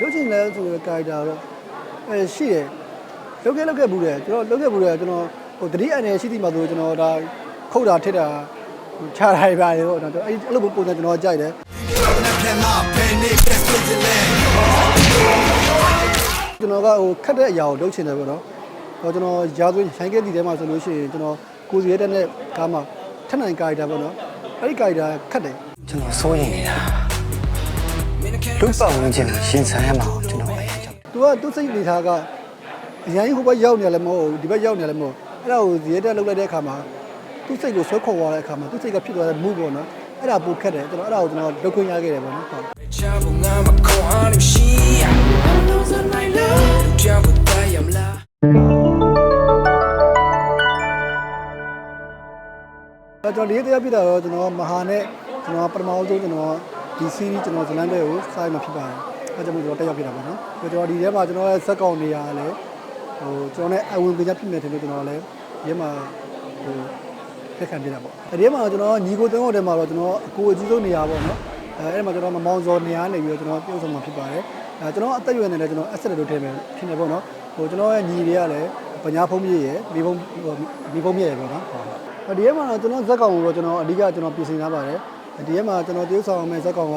ရုပ်ချင်လဲဆိုတဲ့ character တော့အဲရှိတယ်လုတ်ခဲ့လုတ်ခဲ့ဘူးတယ်ကျွန်တော်လုတ်ခဲ့ဘူးတယ်ကျွန်တော်ဟိုတတိအနေရှိသည့်မှာဆိုကျွန်တော်ဒါခုတ်တာထစ်တာခြားတာပါလေပေါ့နော်အဲ့အဲ့လိုပုံစံကျွန်တော်ကြိုက်တယ်ကျွန်တော်ကဟိုခတ်တဲ့အရာကိုလုတ်ချင်တယ်ပေါ့နော်ဟိုကျွန်တော်ရာသွင်းဆိုင်ကဲတီထဲမှာဆိုလို့ရှိရင်ကျွန်တော်ကိုစီရဲတဲ့နဲ့ကားမှာထက်နိုင် character ပေါ့နော်အဲ့ဒီ character ခတ်တယ်ကျွန်တော်စိုးရိမ်နေတာ လူပတ်ဝန်းကျင်ကိုရှင်ဆိုင်ရမှာကိုကျွန်တော်အရင်ကြောက်တယ် तू ကသူ့စိတ်နေသားကအရင်ဟိုဘက်ရောက်နေရလဲမဟုတ်ဘူးဒီဘက်ရောက်နေရလဲမဟုတ်ဘူးအဲ့ဒါကိုဇီရတက်လောက်လိုက်တဲ့အခါမှာသူ့စိတ်ကိုဆွဲခေါ်သွားတဲ့အခါမှာသူ့စိတ်ကဖြစ်သွားတဲ့ move ပေါ့နော်အဲ့ဒါပိုခက်တယ်ကျွန်တော်အဲ့ဒါကိုကျွန်တော်လုပ်ခွင့်ရခဲ့တယ်ပေါ့နော်ဟုတ် Trouble, I'm a cold hearted she. I'm losing my love. Trouble, I am la. အဲ့တော့ဒီတရားပြတာတော့ကျွန်တော်မဟာနဲ့ကျွန်တော်ပထမအဆုံးကျွန်တော် ဒီ series ကျွန်တော်ဇလန်တွေကိုစာရမှာဖြစ်ပါတယ်အဲ့ကြောင့်မို့ကျွန်တော်တက်ရောက်ပြတာပါနော်ကျွန်တော်ဒီထဲမှာကျွန်တော်ရဲ့ဇက်ကောင်နေရာလည်းဟိုကျွန်တော်နဲ့အဝင်ပညာဖြစ်နေတယ်လို့ကျွန်တော်လည်းဒီထဲမှာဟိုဖက်ခံပြတာပေါ့အဲ့ဒီထဲမှာကျွန်တော်ညီကိုတုံးတော်ထဲမှာတော့ကျွန်တော်အကိုအကြီးဆုံးနေရာပေါ့နော်အဲအဲ့ဒီမှာကျွန်တော်မမောင်စောနေရာနေပြီးတော့ကျွန်တော်ပြုံးဆောင်မှာဖြစ်ပါတယ်အဲကျွန်တော်အသက်အရွယ်နဲ့လည်းကျွန်တော် asset တို့ထည့်မယ်ဖြစ်နေပေါ့နော်ဟိုကျွန်တော်ရဲ့ညီတွေကလည်းပညာဖုံးမြေရယ်မိဖုံးမိဖုံးမြေရယ်ပေါ့နော်ဟုတ်ဒီထဲမှာတော့ကျွန်တော်ဇက်ကောင်ကိုတော့ကျွန်တော်အဓိကကျွန်တော်ပြင်ဆင်ထားပါတယ် ဒီထဲမှာကျွန်တော်တရုပ်ဆောင်မဲ့ဇက်ကောင်က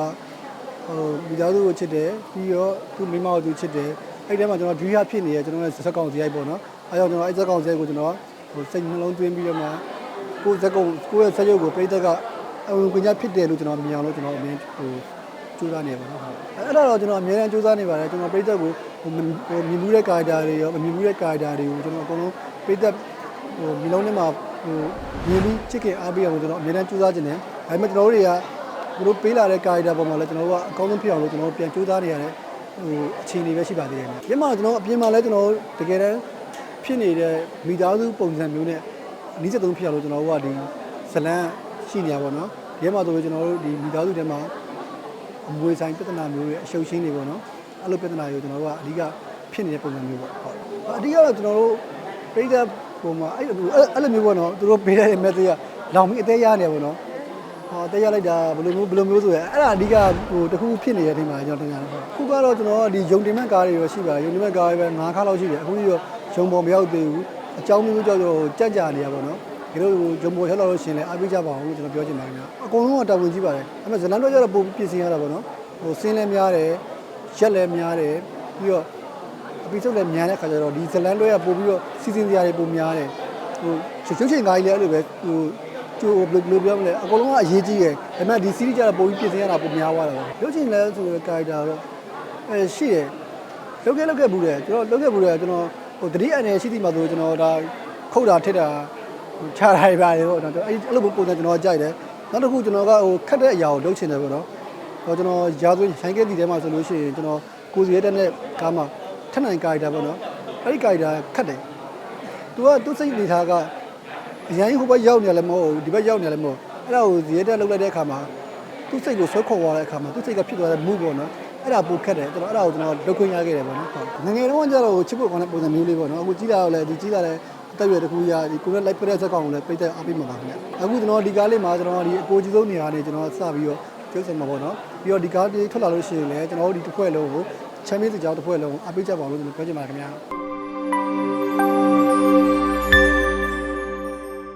ဟိုမိသားစုကိုချစ်တယ်ပြီးတော့သူ့မိမကိုသူချစ်တယ်အဲ့ဒီထဲမှာကျွန်တော်ဒူးရဖြစ်နေရကျွန်တော်ရဲ့ဇက်ကောင်ဇရိုက်ပေါ့နော်အဲကြောင့်ကျွန်တော်အဲ့ဇက်ကောင်ဇရိုက်ကိုကျွန်တော်ဟိုစိတ်နှလုံးသွင်းပြီးတော့မှကိုယ်ဇက်ကောင်ကိုယ့်ရဲ့ဇက်ရုပ်ကိုပြိသက်ကအဝင်ကွန်ရက်ဖြစ်တယ်လို့ကျွန်တော်မြင်အောင်လို့ကျွန်တော်အမြင်ဟိုကြိုးစားနေပါတော့ဟုတ်အဲ့ဒါတော့ကျွန်တော်အများအားကြိုးစားနေပါတယ်ကျွန်တော်ပြိသက်ကိုဟိုဟိုမြင်မှုတဲ့ character တွေရောမမြင်မှုတဲ့ character တွေကိုကျွန်တော်အကုန်လုံးပြိသက်ဟိုမိလုံးထဲမှာဟိုမြင်ပြီးချစ်ခင်အားပေးအောင်ကျွန်တော်အများတန်းကြိုးစားခြင်းတယ်။ ဒါပေမဲ့ကျွန်တော်တို့တွေကသူတို့ပေးလာတဲ့ character ပေါ်မှာလည်းကျွန်တော်တို့ကအကောင်းဆုံးဖြစ်အောင်လို့ကျွန်တော်တို့ပြန်ကြိုးစားနေရတဲ့ဟိုအခြေအနေပဲရှိပါသေးတယ်။ဒီမှာကျွန်တော်အပြင်မှာလည်းကျွန်တော်တို့တကယ်တမ်းဖြစ်နေတဲ့မိသားစုပုံစံမျိုးနဲ့အနည်းဆုံးဖြစ်အောင်လို့ကျွန်တော်တို့ကဒီဇလန်းရှိနေရပါတော့။ဒီမှာဆိုလို့ကျွန်တော်တို့ဒီမိသားစုထဲမှာအမွေဆိုင်ပြဿနာမျိုးရဲ့အရှုပ်ရှင်းတွေပေါ့နော်။အဲ့လိုပြဿနာတွေကိုကျွန်တော်တို့ကအဓိကဖြစ်နေတဲ့ပုံစံမျိုးပေါ့။ဟုတ်။အဓိကတော့ကျွန်တော်တို့ပြိဿပုံမှာအဲ့လိုအဲ့လိုမျိုးပေါ့နော်သူတို့ပေးတဲ့ message ကလောင်ပြီးအသေးရနေပေါ့နော် ဟောအသေးရလိုက်တာဘယ်လိုမျိုးဘယ်လိုမျိုးဆိုရအဲ့ဒါအဓိကဟိုတခုဖြစ်နေတဲ့အချိန်မှာကျွန်တော်တင်ရတယ်ခုကတော့ကျွန်တော်ဒီယုံတင်မဲ့ကားတွေရောရှိပါတယ်ယုံတင်မဲ့ကားတွေပဲ9ခါလောက်ရှိတယ်အခုကြီးတော့ယုံပေါ်မရောက်သေးဘူးအကြောင်းမျိုးကြောင့်တော့ကြက်ကြနေရပါတော့ဒီလိုယုံပေါ်ရောက်လာလို့ရှင်လဲအားပေးကြပါအောင်လို့ကျွန်တော်ပြောချင်ပါတယ်ခင်ဗျအကုန်လုံးကတာဝန်ကြီးပါတယ်အဲ့မဲ့ဇလန်တော့ကျတော့ပုံပြင်ဆင်ရတာပေါ့နော်ဟိုစင်းလဲများတယ်ရက်လဲများတယ်ပြီးတော့အပီစုပ်လည်းများတဲ့ခါကျတော့ဒီဇလန်တွဲကပို့ပြီးတော့စီစဉ်စရာတွေပိုများတယ်ဟိုရုပ်ရှင်ကားကြီးလည်းအဲ့လိုပဲဟို ကျိုးဘယ်လိုပြောမလဲအကုန်လုံးကအရေးကြီးတယ်ဒါပေမဲ့ဒီ series ကျတော့ပိုပြီးပြင်ဆင်ရတာပိုများသွားတာပေါ့ရုပ်ရှင်လည်းဆိုတဲ့ character တော့အဲရှိတယ်လုတ်ခဲ့လုတ်ခဲ့ဘူးတယ်ကျွန်တော်လုတ်ခဲ့ဘူးတယ်ကျွန်တော်ဟိုတတိအနေရှိသည့်မှာဆိုကျွန်တော်ဒါခုတ်တာထစ်တာခြားတာပါလေပေါ့နော်အဲ့အဲ့လိုပုံစံကျွန်တော်ကြိုက်တယ်နောက်တစ်ခုကျွန်တော်ကဟိုခတ်တဲ့အရာကိုလုတ်ချင်တယ်ပေါ့နော်ဟိုကျွန်တော်ရာသွင်းဆိုင်ကဲတီထဲမှာဆိုလို့ရှိရင်ကျွန်တော်ကိုစီရဲတဲ့နဲ့ကားမှာထက်နိုင် character ပေါ့နော်အဲ့ဒီ character ခတ်တယ် तू ကသူ့စိတ်နေထားက အရင်ဟိုဘက်ရောက်နေလည်းမဟုတ်ဘူးဒီဘက်ရောက်နေလည်းမဟုတ်အဲ့ဒါကိုဇေယျတက်လောက်လိုက်တဲ့အခါမှာသူ့စိတ်ကိုဆွဲခေါ်သွားတဲ့အခါမှာသူ့စိတ်ကဖြစ်သွားတဲ့ move ပေါ့နော်အဲ့ဒါပိုခက်တယ်ကျွန်တော်အဲ့ဒါကိုကျွန်တော်လုပ်ခွင့်ရခဲ့တယ်ပေါ့နော်ဟုတ်ငယ်ငယ်တုန်းကကျတော့ချစ်ဖို့ကောင်းတဲ့ပုံစံမျိုးလေးပေါ့နော်အခုကြီးလာတော့လည်းဒီကြီးလာတဲ့အသက်အရွယ်တစ်ခုရဒီကိုယ်နဲ့ live ပြတဲ့ဇက်ကောင်ကိုလည်းပြည့်တဲ့အားပေးမှာပါခင်ဗျအခုကျွန်တော်ဒီကားလေးမှာကျွန်တော်ဒီအကိုကြီးဆုံးနေရာနေကျွန်တော်စပြီးတော့ကျုပ်ဆောင်မှာပေါ့နော်ပြီးတော့ဒီကားလေးထွက်လာလို့ရှိရင်လည်းကျွန်တော်တို့ဒီတစ်ဖွဲ့လုံးကိုချမ်းမြေ့စကြောင်းတစ်ဖွဲ့လုံးအားပေးကြပါလို့ကျွန်တော်ပြောချင်ပါတယ်ခင်ဗျာ